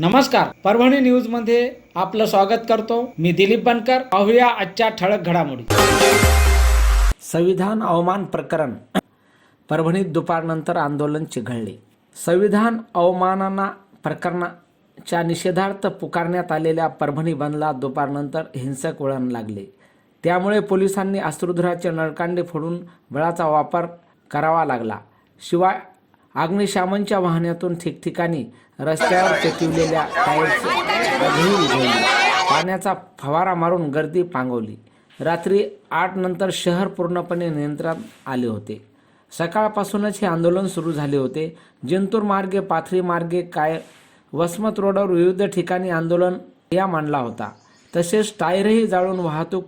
नमस्कार. परभणी न्यूजमध्ये आपलं स्वागत करतो. मी दिलीप बनकर. पाहूया आजच्या ठळक घडामोडी. संविधान अवमान प्रकरण. परभणीत दुपारनंतर आंदोलन चिघळले. संविधान अवमानना प्रकरणाच्या निषेधार्थ पुकारण्यात आलेल्या परभणी बंदला दुपारनंतर हिंसक वळण लागले. त्यामुळे पोलिसांनी अश्रुधुराचे नळकांडे फोडून बळाचा वापर करावा लागला. शिवाय अग्निशामनच्या वाहनातून ठिकठिकाणी रस्त्यावर पेटवलेल्या टायरचे आगही पाण्याचा फवारा मारून गर्दी पांगवली. रात्री आठ नंतर शहर पूर्णपणे नियंत्रणात आले होते. सकाळपासूनच हे आंदोलन सुरू झाले होते. जिंतूर मार्गे पाथरी मार्गे काय वसमत रोडवर विविध ठिकाणी आंदोलन या मांडला होता. तसेच टायरही जाळून वाहतूक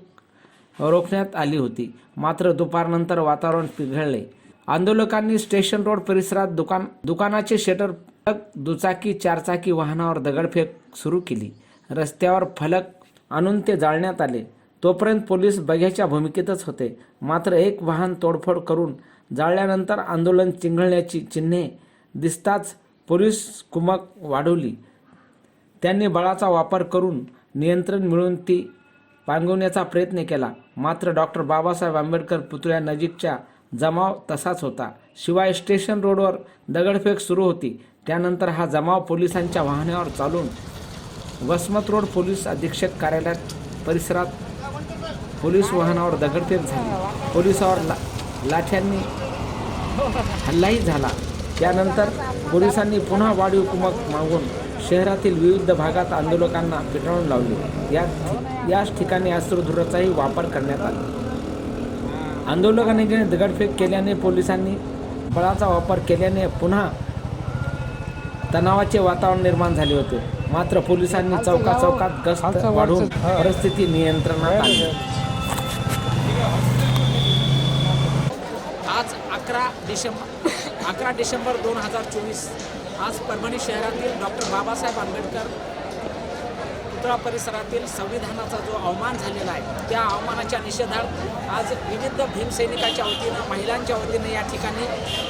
रोखण्यात आली होती. मात्र दुपारनंतर वातावरण पिघळले. आंदोलकांनी स्टेशन रोड परिसरात दुकान दुकानाचे शटर फलक दुचाकी चारचाकी वाहनावर दगडफेक सुरू केली. रस्त्यावर फलक आणून ते जाळण्यात आले. तोपर्यंत पोलीस बघ्याच्या भूमिकेतच होते. मात्र एक वाहन तोडफोड करून जाळल्यानंतर आंदोलन चिंघळण्याची चिन्हे दिसताच पोलीस कुमक वाढवली. त्यांनी बळाचा वापर करून नियंत्रण मिळवून ती पांगवण्याचा प्रयत्न केला. मात्र डॉक्टर बाबासाहेब आंबेडकर पुतळ्यानजीकच्या जमाव तसाच होता. शिवाय स्टेशन रोडवर दगडफेक सुरू होती. त्यानंतर हा जमाव पोलिसांच्या वाहनावर चालून वसमत रोड पोलीस अधीक्षक कार्यालयात परिसरात पोलीस वाहनावर दगडफेक झाली. पोलिसावर ला लाठ्यांनी हल्लाही झाला. त्यानंतर पोलिसांनी पुन्हा वाढीव कुमक मागून शहरातील विविध भागात आंदोलकांना पिटाळून लावले. या याच ठिकाणी अस्त्रधुराचाही वापर करण्यात आला. आंदोलकांनी दगडफेक केल्याने पोलिसांनी बळाचा वापर केल्याने पुन्हा तणावाचे वातावरण निर्माण झाले होते. मात्र पोलिसांनी चौका चौकात गस्त वाढवून परिस्थिती नियंत्रणात आणली आज अकरा डिसेंबर अकरा डिसेंबर दोन हजार चोवीस. आज परभणी शहरातील डॉक्टर बाबासाहेब आंबेडकर पुतळा परिसरातील संविधानाचा जो अवमान झालेला आहे त्या अवमानाच्या निषेधार्थ आज विविध भीमसैनिकाच्या वतीनं महिलांच्या वतीनं या ठिकाणी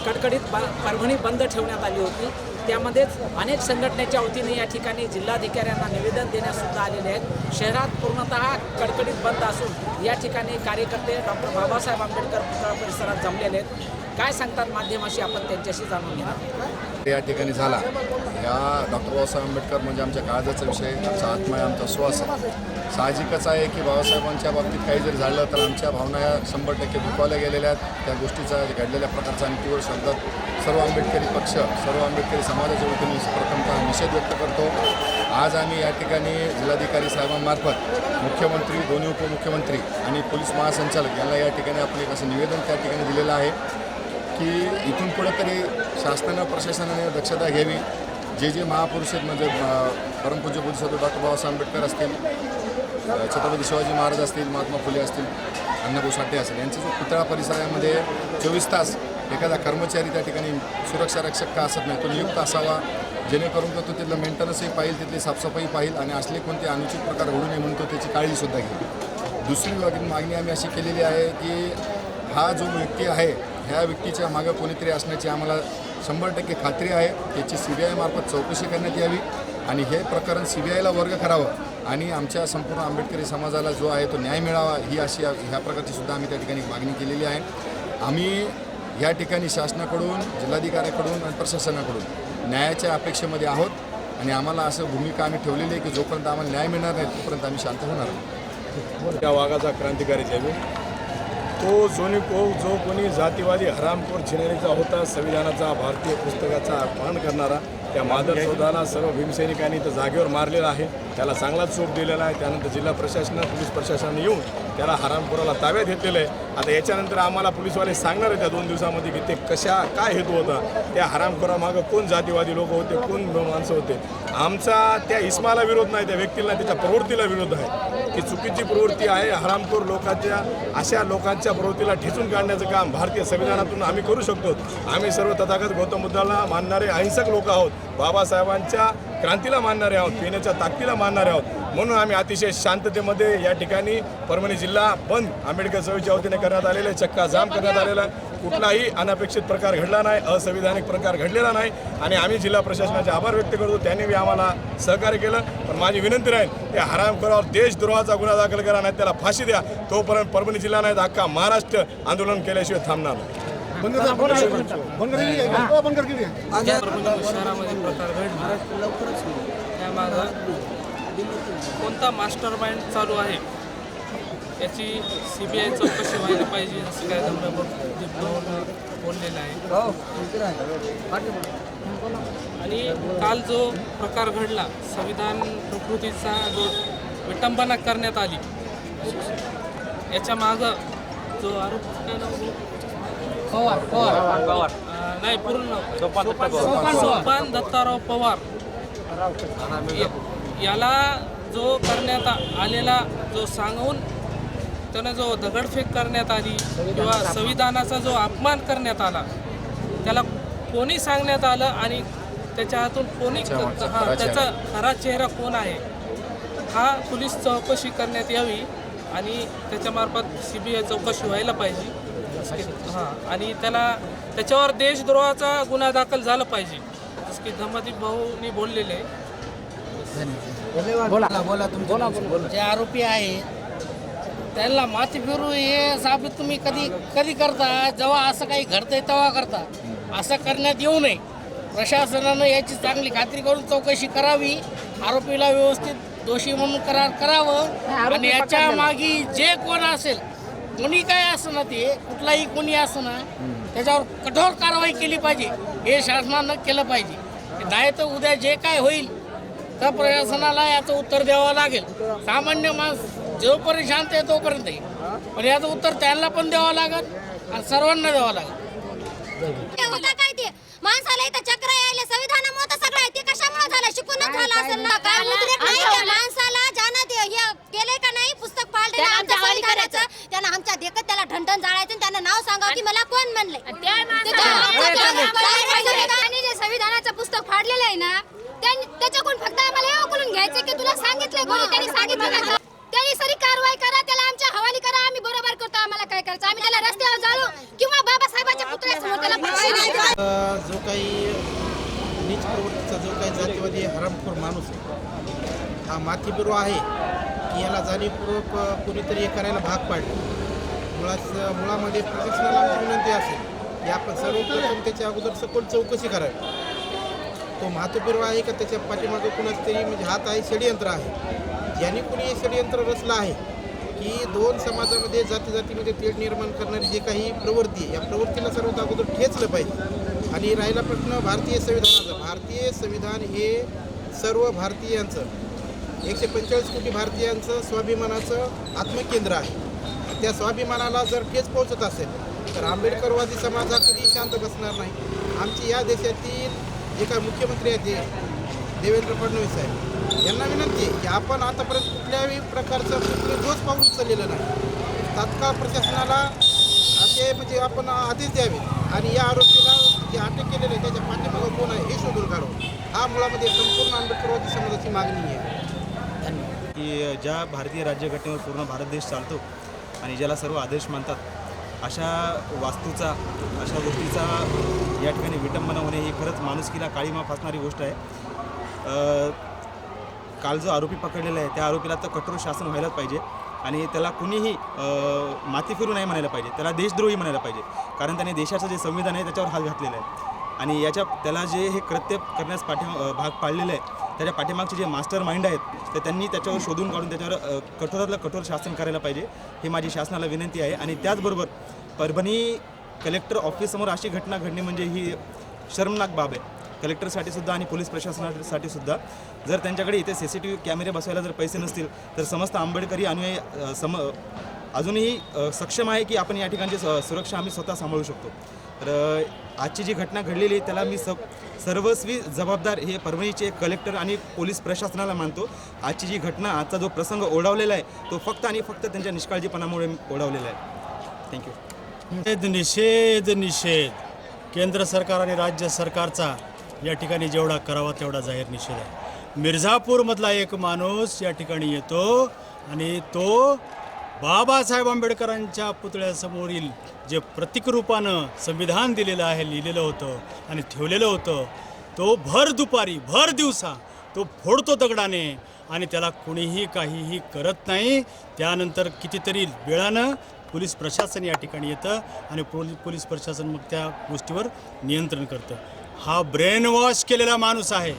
कडकडीत ब परभणी बंद ठेवण्यात आली होती. त्यामध्येच अनेक संघटनेच्या वतीने या ठिकाणी जिल्हाधिकाऱ्यांना निवेदन देण्यासुद्धा आलेले आहेत. शहरात पूर्णतः कडकडीत बंद असून या ठिकाणी कार्यकर्ते डॉक्टर बाबासाहेब आंबेडकर पुतळा परिसरात जमलेले आहेत. काय सांगतात माध्यमाशी आपण त्यांच्याशी जाणून घेणार या ठिकाणी झाला. या डॉक्टर बाबासाहेब आंबेडकर म्हणजे आमच्या काळजाचा विषय आमचा आत्मा आहे आमचा श्वास आहे. साहजिकच आहे की बाबासाहेबांच्या बाबतीत काही जरी झालं तर आमच्या भावना या शंभर टक्के दुखावल्या गेलेल्या आहेत. त्या गोष्टीचा घडलेल्या प्रकारचा आणि तीव्र शब्दात सर्व आंबेडकरी पक्ष सर्व आंबेडकरी समाजाच्या वतीने प्रथमतः निषेध व्यक्त करतो. आज आम्ही या ठिकाणी जिल्हाधिकारी साहेबांमार्फत मुख्यमंत्री दोन्ही उपमुख्यमंत्री आणि पोलीस महासंचालक यांना या ठिकाणी आपलं एक असं निवेदन त्या ठिकाणी दिलेलं आहे. की इथून पुढं तरी शासनानं प्रशासनाने दक्षता घ्यावी. जे जे महापुरुष आहेत म्हणजे परमपूज्य बोधिसत्व डॉक्टर बाबासाहेब आंबेडकर असतील छत्रपती शिवाजी महाराज असतील महात्मा फुले असतील अण्णाभाऊ साठे असेल यांचा जो पुतळा परिसरामध्ये चोवीस तास एखादा कर्मचारी त्या ठिकाणी सुरक्षा रक्षक का असत नाही तो नियुक्त असावा. जेणेकरून तो तिथलं मेंटेनन्सही पाहिजे तिथली साफसफाई पाहिजे आणि असले कोणते अनुचित प्रकार घडू नये म्हणून तो त्याची काळजीसुद्धा घेईल. दुसरी मागणी आम्ही अशी केलेली आहे की हा जो व्यक्ती आहे ह्या व्यक्तीच्या मागं कोणीतरी असण्याची आम्हाला शंभर टक्के खात्री आहे. त्याची सी बी आयमार्फत चौकशी करण्यात यावी आणि हे प्रकरण सी बी आयला वर्ग करावं आणि आमच्या संपूर्ण आंबेडकरी समाजाला जो आहे तो न्याय मिळावा ही अशी ह्या प्रकारची सुद्धा आम्ही त्या ठिकाणी मागणी केलेली आहे. आम्ही या ठिकाणी शासनाकडून जिल्हाधिकाऱ्याकडून आणि प्रशासनाकडून न्यायाच्या अपेक्षेमध्ये आहोत आणि आम्हाला असं भूमिका आम्ही ठेवलेली आहे की जोपर्यंत आम्हाला न्याय मिळणार नाही तोपर्यंत आम्ही शांत होणार त्या वाघाचा क्रांतिकारी जमीन तो जोनी को जो कोणी जातीवादी हरामखोर चिनेरीचा होता संविधानाचा भारतीय पुस्तकाचा अपमान करणारा त्या माधव चौदाला सर्व भीमसैनिकांनी तर जागेवर मारलेला आहे. त्याला चांगलाच चोप दिलेला आहे. त्यानंतर जिल्हा प्रशासनानं पोलीस प्रशासनाने येऊन त्याला हरामखोराला ताब्यात घेतलेलं आहे. आता याच्यानंतर आम्हाला पोलीसवाले सांगणार आहे त्या दोन दिवसामध्ये की ते कशा काय हेतू होता. त्या हरामखोरामागं कोण जातीवादी लोक होते कोण माणसं होते. आमचा त्या इस्माला विरोध नाही त्या व्यक्तीला त्याच्या प्रवृत्तीला विरोध आहे. की चुकीची प्रवृत्ती आहे हरामखोर लोकांच्या अशा लोकांच्या प्रवृत्तीला ठेचून काढण्याचं काम भारतीय संविधानातून आम्ही करू शकतो. आम्ही सर्व तथागत गौतम बुद्धाला मानणारे अहिंसक लोक आहोत. बाबासाहेबांच्या क्रांतीला मानणारे आहोत पिण्याच्या ताकदीला मानणारे आहोत. म्हणून आम्ही अतिशय शांततेमध्ये या ठिकाणी परभणी जिल्हा बंद आंबेडकर चळवळीच्या वतीने करण्यात आलेले चक्का जाम करण्यात आलेला आहे. कुठलाही अनपेक्षित प्रकार घडला नाही असंविधानिक प्रकार घडलेला नाही आणि आम्ही जिल्हा प्रशासनाचे आभार व्यक्त करतो. त्यांनी बी आम्हाला सहकार्य केलं. पण माझी विनंती राहील त्या हरामखोरावर देशद्रोहाचा गुन्हा दाखल करा नाही त्याला फाशी द्या. तोपर्यंत परभणी जिल्हा नाही तर अख्खा महाराष्ट्र आंदोलन केल्याशिवाय थांबणार नाही. कोणता मास्टर माइंड चालू आहे? याची सी बी आय चौकशी व्हायला पाहिजे असं काय बोललेलं आहे. आणि काल जो प्रकार घडला संविधान प्रकृतीचा जो विटंबना करण्यात आली याच्या मागं जो आरोप नाव बोलू? अं, नाही पूर्ण. सोपान दत्ताराव पवार. याला जो करण्यात आलेला जो सांगून त्यानं जो दगडफेक करण्यात आली किंवा संविधानाचा जो अपमान करण्यात आला त्याला कोणी सांगण्यात आलं आणि त्याच्या हातून कोणी हा त्याचा खरा चेहरा कोण आहे? हा पोलीस चौकशी करण्यात यावी आणि त्याच्यामार्फत सी बी आय चौकशी व्हायला पाहिजे. हां आणि त्याला त्याच्यावर देशद्रोहाचा गुन्हा दाखल झाला पाहिजे. जसं की धम्मदीप भाऊनी बोललेले जे आरोपी आहेत त्यांना माती फिरू हे साबित तुम्ही कधी कधी करता? जेव्हा असं काही घडतंय तेव्हा करता. असं करण्यात येऊ नये. प्रशासनानं याची चांगली खात्री करून चौकशी करावी. आरोपीला व्यवस्थित दोषी म्हणून करार करावं. आणि याच्या मागे जे कोण असेल कोणी काय असं ना ते कुठलाही कोणी असं ना त्याच्यावर कठोर कारवाई केली पाहिजे. हे शासनानं केलं पाहिजे. नाही तर उद्या जे काय होईल तर प्रशासनाला याचं उत्तर द्यावं लागेल. सामान्य माणूस जोपर्यंत शांत आहे तोपर्यंत आहे पण याचं उत्तर त्यांना पण द्यावं लागेल आणि सर्वांना द्यावं लागेल. होतं काय ते? माणसाला इथं चक्र यायला संविधानामुळे तर सगळं आहे. ते कशामुळे झालं? शिकूनच झालं असेल ना? काय नाही माणसाला? ज्यानं ते हे केलंय का नाही? पुस्तक पाळलं आमच्या संविधानाचं. त्यानं आमच्या देखत त्याला ठणठण जाळायचं आणि त्यांना नाव सांगावं की मला कोण म्हणले जे संविधानाचं पुस्तक फाडलेलं आहे ना त्यां- त्याच्याकडून फक्त आम्हाला हे उकलून घ्यायचं की तुला सांगितलंय कोणी त्यांनी सांगितलं त्यांनी सरी कारवाई करा त्याला आमच्या हवाली करा आम्ही बरोबर करतो आम्हाला काय करायचं? आम्ही त्याला रस्त्यावर जाळू किंवा बाबासाहेबांच्या पुतळ्यासमोर त्याला फाशी. जो काही नीच प्रवृत्तीचा जो काही जातीवादी हरामखोर माणूस आहे. हा माथीबिरो आहे की याला जाणीवपूर्वक अ, कुणीतरी हे करायला भाग पाडलं. मुळाच मुळामध्ये प्रशासनाला आमची विनंती असेल की आपण सर्वप्रथम त्याच्या अगोदर सखोल चौकशी करावी. तो माथोबिरो आहे का त्याच्या पाठीमागे कुणाच तरी म्हणजे हात आहे षडयंत्र आहे. ज्याने कुणी हे षडयंत्र रचलं आहे की दोन समाजामध्ये जाती जातीमध्ये तेढ निर्माण करणारी जे काही प्रवृत्ती आहे या प्रवृत्तीला सर्वात अगोदर ठेचलं पाहिजे. आणि राहिला प्रश्न भारतीय संविधानाचा. भारतीय संविधान हे सर्व भारतीयांचं एकशे पंचेचाळीस कोटी भारतीयांचं स्वाभिमानाचं आत्मकेंद्र आहे. त्या स्वाभिमानाला जर ठेच पोहोचत असेल तर आंबेडकरवादी समाज हा कधी शांत बसणार नाही. आमची या देशातील जे काय मुख्यमंत्री आहेत देवेंद्र फडणवीस साहेब. यांना विनंती आहे की आपण आतापर्यंत कुठल्याही प्रकारचं कुठलं दोष पाऊल उचललेलं नाही. तात्काळ प्रशासनाला असे म्हणजे आपण आदेश द्यावे आणि या आरोपीला जे अटक केलेलं आहे त्याच्या पाठीमागं कोण आहे हे शोधून काढावं. हा मुळामध्ये संपूर्ण आंबेडकरवादी समाजाची मागणी आहे. की ज्या भारतीय राज्यघटनेवर पूर्ण भारत देश चालतो आणि ज्याला सर्व आदेश मानतात अशा वास्तूचा अशा गोष्टीचा या ठिकाणी विटंबना होणे ही खरंच माणुसकीला काळीमा फासणारी गोष्ट आहे. काल जो आरोपी पकडलेला आहे त्या आरोपीला तर कठोर शासन व्हायलाच पाहिजे आणि त्याला कुणीही माती फिरू नाही म्हणायला पाहिजे. त्याला देशद्रोही म्हणायला पाहिजे. कारण त्याने देशाचं जे संविधान आहे त्याच्यावर हात घातलेला आहे. आणि याच्या त्याला जे हे कृत्य करण्यास पाठी भाग पाडलेलं आहे त्याच्या पाठीमागचे जे मास्टर माइंड आहेत तर त्यांनी त्याच्यावर शोधून काढून त्याच्यावर कठोरातलं कठोर शासन करायला पाहिजे ही माझी शासनाला विनंती आहे. आणि त्याचबरोबर परभणी कलेक्टर ऑफिससमोर अशी घटना घडणे म्हणजे ही शर्मनाक बाब आहे. कलेक्टरसाठी सुद्धा आणि पोलीस प्रशासनासाठी सुद्धा. जर त्यांच्याकडे इथे सी सी टी व्ही कॅमेरे बसवायला जर पैसे नसतील तर समस्त आंबेडकरी अनुयायी सम अजूनही सक्षम आहे की आपण या ठिकाणची स- सुरक्षा आम्ही स्वतः सांभाळू शकतो. तर आजची जी घटना घडलेली आहे त्याला मी स सर्वस्वी जबाबदार हे परभणीचे कलेक्टर आणि पोलीस प्रशासनाला मानतो. आजची जी घटना आजचा जो प्रसंग ओढावलेला आहे तो फक्त आणि फक्त त्यांच्या निष्काळजीपणामुळे ओढावलेला आहे. थँक्यू निषेध निषेध. केंद्र सरकार आणि राज्य सरकारचा या ठिकाणी जेवढा करावा तेवढा जाहीर निषेध आहे. मिर्झापूरमधला एक माणूस या ठिकाणी येतो आणि तो बाबासाहेब आंबेडकरांच्या पुतळ्यासमोरील जे प्रतिकरूपानं संविधान दिलेलं आहे लिहिलेलं होतं आणि ठेवलेलं होतं तो भर दुपारी भर दिवसा तो फोडतो दगडाने आणि त्याला कुणीही काहीही करत नाही. त्यानंतर कितीतरी वेळानं पोलीस प्रशासन या ठिकाणी येतं आणि पोलीस पोलीस प्रशासन मग त्या गोष्टीवर नियंत्रण करतं. हा ब्रेन वॉश केलेला माणूस आहे.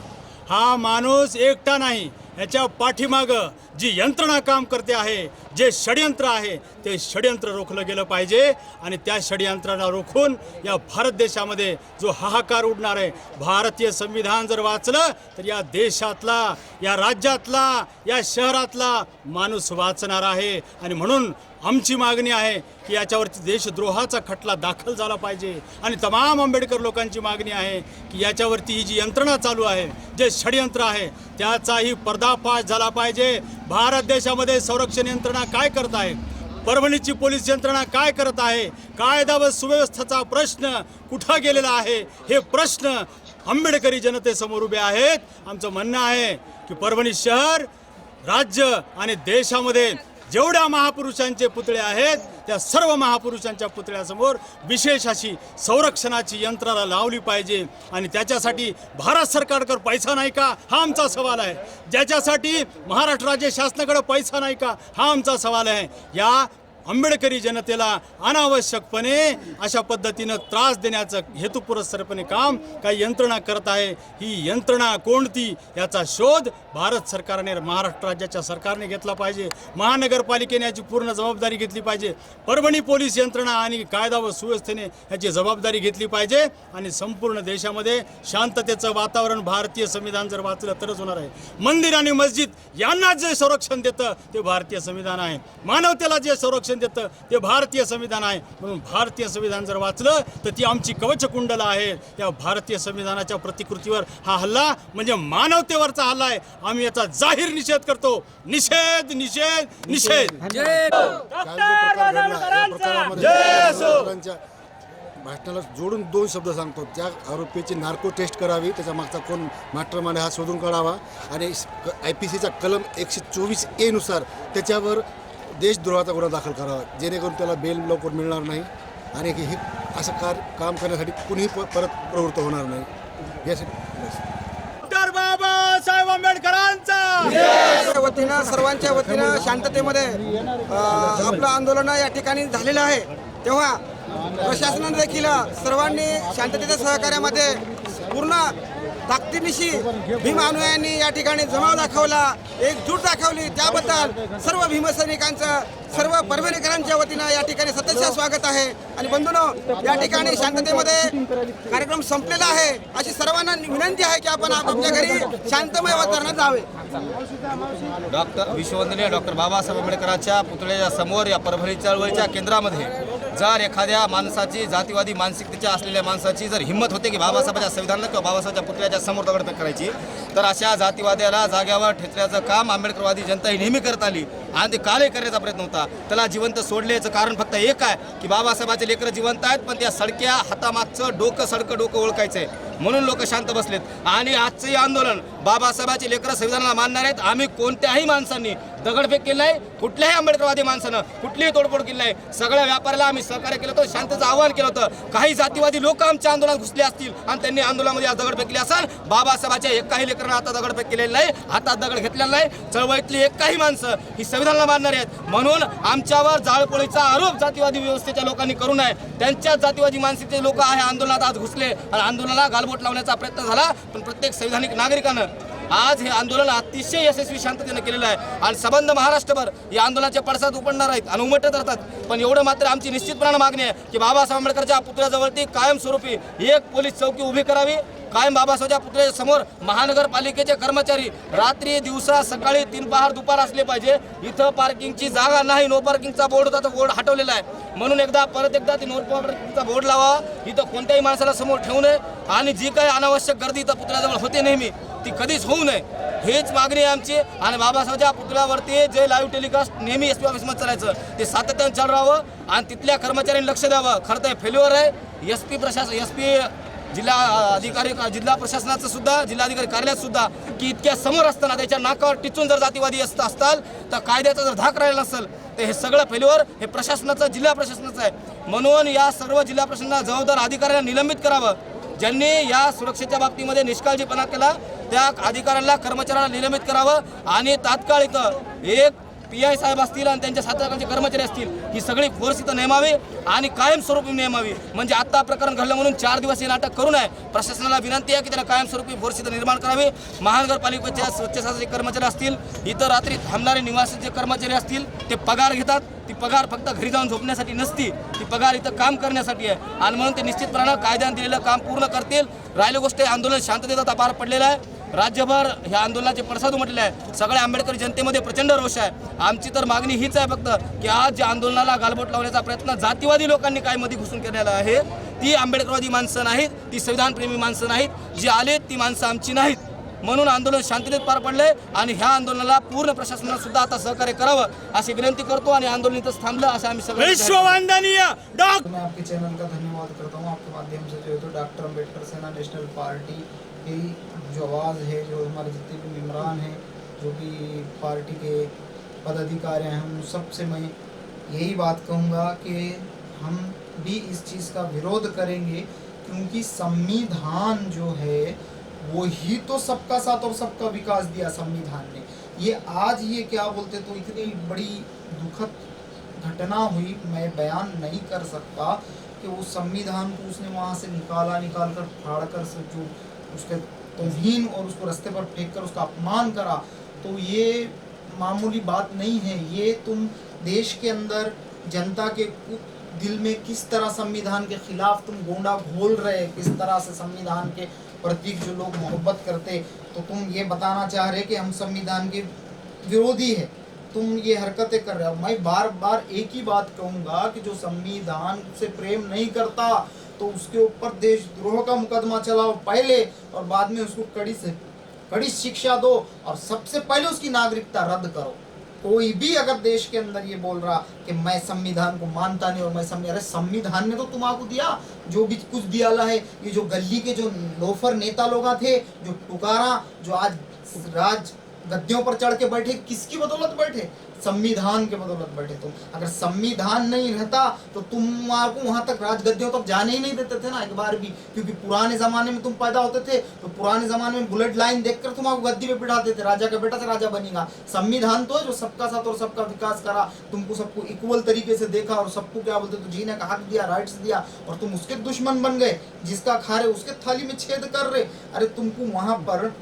हा माणूस एकटा नाही. याच्या पाठीमागं जी यंत्रणा काम करते आहे जे षडयंत्र आहे ते षडयंत्र रोखलं गेलं पाहिजे आणि त्या षडयंत्राला रोखून या भारत देशामध्ये जो हाहाकार उडणार आहे भारतीय संविधान जर वाचलं तर या देशातला या राज्यातला या शहरातला माणूस वाचणार आहे. आणि म्हणून आमची मागणी आहे की याच्यावरती देशद्रोहाचा खटला दाखल झाला पाहिजे. आणि तमाम आंबेडकर लोकांची मागणी आहे की याच्यावरती ही जी यंत्रणा चालू आहे जे षडयंत्र आहे त्याचाही पर्दाफाश झाला पाहिजे. भारत देशामध्ये संरक्षण यंत्रणा काय करत आहे? परभणीची पोलीस यंत्रणा काय करत आहे? कायदा व सुव्यवस्थेचा प्रश्न कुठं गेलेला आहे? हे प्रश्न आंबेडकरी जनतेसमोर उभे आहेत. आमचं म्हणणं आहे की परभणी शहर राज्य आणि देशामध्ये जेवढ्या महापुरुषांचे पुतळे आहेत त्या सर्व महापुरुषांच्या पुतळ्यासमोर विशेष अशी संरक्षणाची यंत्रणा लावली पाहिजे. आणि त्याच्यासाठी भारत सरकारकडे पैसा नाही का? हा आमचा सवाल आहे. ज्याच्यासाठी महाराष्ट्र राज्य शासनाकडे पैसा नाही का? हा आमचा सवाल आहे. या आंबेडकरी जनतेला अनावश्यकपणे अशा पद्धतीनं त्रास देण्याचं हेतुपुरस्सरपणे काम काही यंत्रणा करत आहे. ही यंत्रणा कोणती याचा शोध भारत सरकारने महाराष्ट्र राज्याच्या सरकारने घेतला पाहिजे. महानगरपालिकेने याची पूर्ण जबाबदारी घेतली पाहिजे. परभणी पोलीस यंत्रणा आणि कायदा व सुव्यवस्थेने याची जबाबदारी घेतली पाहिजे आणि संपूर्ण देशामध्ये शांततेचं वातावरण भारतीय संविधान जर वाचलं तरच होणार आहे. मंदिर आणि मस्जिद यांना जे संरक्षण देतं ते भारतीय संविधान आहे. मानवतेला जे संरक्षण देतं. ते भारतीय संविधान आहे. म्हणून भारतीय संविधान जर वाचलं तर ती आमची कवचकुंडला आहे. त्या भारतीय संविधानाच्या प्रतिकृतीवर हा हल्ला म्हणजे मानवतेवरचा हल्ला आहे. आम्ही याचा जाहीर निषेध करतो. निषेध निषेध निषेध. भाषणाला जोडून दोन शब्द सांगतो. त्या आरोपीची नार्को टेस्ट करावी. त्याच्या मागचा कोण मास्टरमांड हा शोधून काढावा. आणि आय पी सीचा कलम एकशे चोवीस एनुसार त्याच्यावर देशद्रोहाचा गुन्हा दाखल करावा जेणेकरून त्याला बेल लवकर मिळणार नाही आणि की हे असं कार काम करण्यासाठी कुणीही प- परत प्रवृत्त होणार नाही यासाठी बस. डॉक्टर बाबासाहेब आंबेडकरांचा वतीनं सर्वांच्या वतीनं शांततेमध्ये अ, आपलं आंदोलन या ठिकाणी झालेलं आहे तेव्हा प्रशासनाने देखील सर्वांनी शांततेच्या सहकार्यामध्ये पूर्ण ताकदीनिशी भीम अनुयायांनी या ठिकाणी जमाव दाखवला एकजूट दाखवली. त्याबद्दल सर्व भीमसैनिकांचं सर्व परभणीकरांच्या वतीनं या ठिकाणी सततच्या स्वागत आहे. आणि बंधूनो या ठिकाणी शांततेमध्ये कार्यक्रम संपलेला आहे. अशी सर्वांना विनंती आहे की आपण आपापल्या घरी शांतमय वातावरणात जावे डॉक्टर विश्ववंदनीय डॉक्टर बाबासाहेब आंबेडकरांच्या पुतळ्याच्या समोर या परभणी चळवळीच्या केंद्रामध्ये जर एखाद्या माणसाची जातीवादी मानसिकतेच्या असलेल्या माणसाची जर हिंमत होते की बाबासाहेबांच्या संविधानाला किंवा बाबासाहेबच्या पुतळ्याच्या समोर दगड करायची तर अशा जातीवाद्याला जाग्यावर ठेचण्याचं काम आंबेडकरवादी जनता ही नेहमी करत आली. आणि ते कालही करण्याचा प्रयत्न होता? त्याला जिवंत सोडल्याचं कारण फक्त एक आहे की बाबासाहेबाचे लेकरं जिवंत आहेत पण त्या सडक्या हातामागचं डोकं सडकं डोकं ओळखायचं आहे म्हणून लोक शांत बसलेत. आणि आजचंही आंदोलन बाबासाहेबाचे लेकरं संविधानाला मानणार आहेत. आम्ही कोणत्याही माणसांनी दगडफेक केली नाही कुठल्याही आंबेडकरवादी माणसानं कुठलीही तोडफोड केली नाही. सगळ्या व्यापाऱ्याला आम्ही सहकार्य केलं होतं शांततेचं आवाहन केलं होतं. काही जातीवादी लोक आमच्या आंदोलनात घुसले असतील आणि त्यांनी आंदोलनामध्ये आज दगडफेक केली असाल बाबासाहेबाच्या एकाही लेकरांना आता दगडफेक केलेली नाही हातात दगड घेतलेला नाही. चळवळीतली एकाही माणसं ही संविधानाला मानणार आहेत. म्हणून आमच्यावर जाळपोळीचा आरोप जातीवादी व्यवस्थेच्या लोकांनी करू नये. त्यांच्याच जातीवादी मानसिकते लोक आहे आंदोलनात आज घुसले आणि आंदोलनाला गालबोट लावण्याचा प्रयत्न झाला पण प्रत्येक संविधानिक नागरिकानं आज हे आंदोलन अतिशय यशस्वी शांततेनं केलेलं आहे. आणि संबंध महाराष्ट्रभर या आंदोलनाच्या पडसाद उपडणार आहेत आणि उमटत राहतात. पण एवढं मात्र आमची निश्चितपणानं मागणी आहे की बाबासाहेब आंबेडकरच्या पुतळ्याजवळती कायमस्वरूपी एक पोलीस चौकी उभी करावी. कायम बाबासाहेबच्या पुतळ्याच्या समोर महानगरपालिकेचे कर्मचारी रात्री दिवसा सकाळी तीन पहार दुपार असले पाहिजे. इथं पार्किंगची जागा नाही नो पार्किंगचा बोर्ड होता तो बोर्ड हटवलेला आहे. म्हणून एकदा परत एकदा ती नो पार्किंगचा बोर्ड लावा. इथं कोणत्याही माणसाला समोर ठेवू नये. आणि जी काही अनावश्यक गर्दी इथं पुतळ्याजवळ होते नेहमी ती कधीच होऊ नये. हेच मागणी आहे आमची. आणि बाबासाहेबच्या पुतळ्यावरती जे लाईव्ह टेलिकास्ट नेहमी एस पी ऑफिसमध्ये चालायचं. ते सातत्यानं चालू राहावं आणि तिथल्या कर्मचाऱ्यांनी लक्ष द्यावं. खरं तर फेल्युअर आहे. एस पी प्रशासन एस पी जिल्हा अधिकारी जिल्हा प्रशासनाचं सुद्धा जिल्हाधिकारी कार्यालयात सुद्धा की इतक्या समोर असताना त्याच्या नाकावर टिचून जर जातीवादी असत असताल तर कायद्याचा जर धाक राहिला नसेल तर हे सगळं फेल्युअर हे प्रशासनाचं जिल्हा प्रशासनाचं आहे. म्हणून या सर्व जिल्हा प्रशासनाला जबाबदार अधिकाऱ्यांना निलंबित करावं. ज्यांनी या सुरक्षेच्या बाबतीमध्ये निष्काळजीपणा केला त्या अधिकाऱ्यांना कर्मचाऱ्यांना निलंबित करावं आणि तात्काळ इथं एक पी आय साहेब असतील आणि त्यांच्या साताराचे कर्मचारी असतील ही सगळी फोर्स इथं नेमावी आणि कायमस्वरूपी नेमावी. म्हणजे आत्ता प्रकरण घडलं म्हणून चार दिवस हे नाटक करू नये. प्रशासनाला विनंती आहे की त्यांना कायमस्वरूपी फोर्स इथं निर्माण करावी. महानगरपालिकेच्या स्वच्छताचे कर्मचारी असतील इथं रात्री थांबणारे निवासाचे कर्मचारी असतील ते पगार घेतात. ती पगार फक्त घरी जाऊन झोपण्यासाठी नसती ती पगार इथं काम करण्यासाठी आहे. आणि म्हणून ते निश्चितपणानं कायद्याने दिलेलं काम पूर्ण करतील. राहिली गोष्ट आंदोलन शांततेचा पार पडलेलं आहे. राज्यभर ह्या आंदोलनाचे पडसाद उमटले आहे सगळ्या आंबेडकरी जनतेमध्ये प्रचंड रोष आहे. आमची तर मागणी हीच आहे फक्त की आज ज्या आंदोलनाला गालबोट लावण्याचा प्रयत्न जातीवादी लोकांनी काय मध्ये घुसून केलेला आहे ती आंबेडकरवादी माणसं नाहीत ती संविधानप्रेमी माणसं नाहीत. जी आलेत ती माणसं आमची नाहीत. म्हणून आंदोलन शांततेत पार पडले आणि ह्या आंदोलनाला पूर्ण प्रशासनानं सुद्धा आता सहकार्य करावं अशी विनंती करतो आणि आंदोलन इथंच थांबलं असं आम्ही सगळे विश्ववंदनीय मैं आपके चैनल का धन्यवाद करता हूँ. आपके माध्यम से जो है तो doctor Ambedkar Sena national party की जो आवाज़ है, जो हमारे जितने भी मेम्बरान हैं, जो भी पार्टी के पदाधिकारी हैं, उन सबसे मैं यही बात कहूँगा कि हम भी इस चीज़ का विरोध करेंगे, क्योंकि संविधान जो है वो ही तो सबका साथ और सबका विकास दिया संविधान ने। ये आज ये क्या बोलते तो इतनी बड़ी दुखद घटना हुई, मैं बयान नहीं कर सकता कि वो संविधान को उसने वहाँ से निकाला, निकाल कर फाड़ कर जो उसके तोहीन और उसको रास्ते पर फेंक कर उसका अपमान करा तो ये मामूली बात नहीं है। ये तुम देश के अंदर जनता के दिल में किस तरह संविधान के खिलाफ तुम गोंडा घोल रहे, किस तरह से संविधान के प्रतीक जो लोग मोहब्बत करते तो तुम ये बताना चाह रहे कि हम संविधान के विरोधी है। तुम ये हरकतें कर रहे हो। मैं बार बार एक ही बात कहूँगा कि जो संविधान से प्रेम नहीं करता तो उसके ऊपर देशद्रोह का मुकदमा चलाओ पहले और बाद में उसको कड़ी से, कड़ी शिक्षा दो और सबसे पहले उसकी नागरिकता रद्द करो। कोई भी अगर देश के अंदर ये बोल रहा कि मैं संविधान को मानता नहीं और मैं संविधान अरे संविधान ने तो तुम्हारा दिया, जो भी कुछ दिया है, ये जो गली के जो लोफर नेता लोग थे, जो टुकारा, जो आज राज गद्दियों पर चढ़ के बैठे, किसकी बदौलत बैठे? संविधान के बदौलत बैठे तुम। अगर संविधान नहीं रहता तो तुम्हारे को, वहाँ तक राजगद्दियों तक जाने ही नहीं देते थे ना एक बार भी। क्योंकि पुराने जमाने में तुम पैदा होते थे तो पुराने जमाने में बुलेट लाइन देखकर तुम्हारे गद्दी पे बिठाते थे। राजा का बेटा से राजा बनेगा। संविधान तो है जो सबका साथ और सबका विकास करा। तुमको सबको इक्वल तरीके से देखा और सबको क्या बोलते तो जीने का हक दिया राइट्स दिया और तुम उसके दुश्मन बन गए। जिसका खा रहे उसके थाली में छेद कर रहे। अरे तुमको वहाँ पर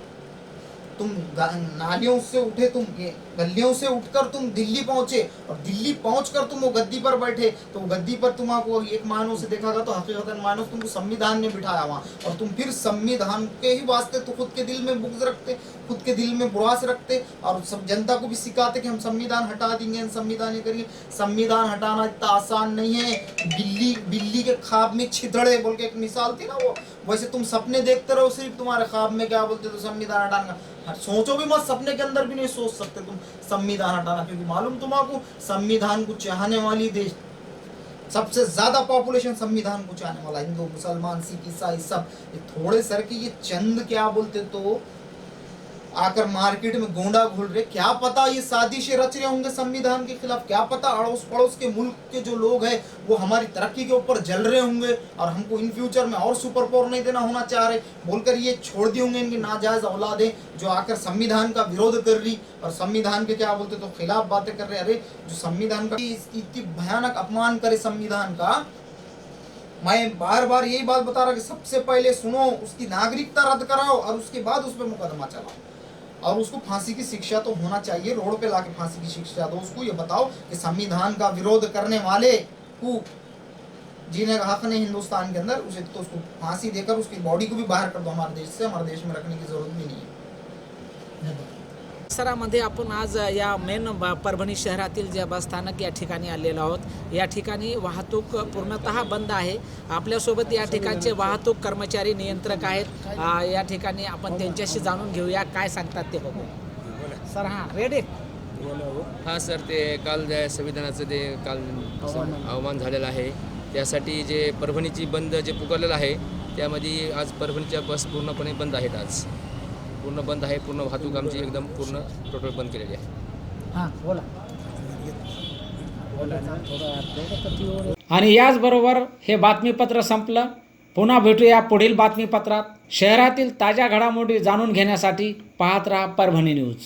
तुम गा- नालियों से उठे तुम ये गलियों से उठकर तुम दिल्ली पहुँचे और दिल्ली पहुंचकर तुम वो गद्दी पर बैठे तो वो गद्दी पर तुम्हारा एक मानव से देखा गया तो हकीकतन मानव तुमको संविधान ने बिठाया वहाँ। और तुम फिर संविधान के ही वास्ते तो खुद के दिल में बुग्ज रखते, खुद के दिल में बुरास रखते और सब जनता को भी सिखाते कि हम संविधान हटा देंगे संविधान ये करिए। संविधान हटाना इतना आसान नहीं है। बिल्ली बिल्ली के खाब में छिदड़े बोल के एक मिसाल थी ना वो। वैसे तुम सपने देखते रहो, सिर्फ़ तुम्हारे ख्वाब में क्या बोलते तो संविधान हटाना सोचो भी मत, सपने के अंदर भी नहीं सोच सकते तुम। संविधान हटाना, क्योंकि मालूम तुम्हारा संविधान को चाहने वाली देश, सबसे ज़्यादा पॉपुलेशन संविधान को चाहने वाला, हिंदू, मुसलमान, सिख, ईसाई, सब, ये थोड़े सर के ये चंद क्या बोलते तो आकर मार्केट में गोंडा घोल रहे। क्या पता ये साजिशें रच रहे होंगे संविधान के खिलाफ? क्या पता अड़ोस पड़ोस के मुल्क के जो लोग हैं, वो हमारी तरक्की के ऊपर जल रहे होंगे और हमको इन फ्यूचर में और सुपर पावर नहीं देना होना चाह रहे। बोलकर ये छोड़ दिए होंगे इनकी नाजायज औलादें जो आकर संविधान का विरोध कर रही और संविधान के क्या बोलते तो खिलाफ बातें कर रहे। अरे, जो संविधान का इतनी भयानक अपमान करे संविधान का। मैं बार बार यही बात बता रहा कि सबसे पहले सुनो, उसकी नागरिकता रद्द कराओ और उसके बाद उस पर मुकदमा चलाओ। और उसको फांसी की शिक्षा तो होना चाहिए, रोड पे लाके फांसी की शिक्षा दो। उसको ये बताओ कि संविधान का विरोध करने वाले को जिन्हें हक नहीं हिंदुस्तान के अंदर, उसे तो उसको फांसी देकर उसकी बॉडी को भी बाहर कर दो। हमारे देश से, हमारे देश में रखने की ज़रूरत भी नहीं है। परिसरामध्ये आपण आज या मेन परभणी शहरातील जे बसस्थानक या ठिकाणी आलेलो आहोत या ठिकाणी वाहतूक पूर्णतः बंद आहे. आपल्यासोबत या ठिकाणचे वाहतूक कर्मचारी नियंत्रक आहेत. या ठिकाणी आपण त्यांच्याशी जाणून घेऊया काय सांगतात ते बघू सर हां रेडी हां सर ते काल संविधानाचं ते काल अवमान झालेलं आहे त्यासाठी जे परभणीची बंद जे पुकारलेलं आहे त्यामध्ये आज परभणीच्या बस पूर्णपणे बंद आहेत आज. पूर्ण बंद आहे पूर्ण वाहतूक आमची एकदम पूर्ण टोटल बंद केलेली आहे. हां बोला. आणि याचबरोबर हे बातमीपत्र संपलं. पुन्हा भेटूया पुढील बातमीपत्रात. शहरातील ताज्या घडामोडी जाणून घेण्यासाठी पाहत राहा परभणी न्यूज.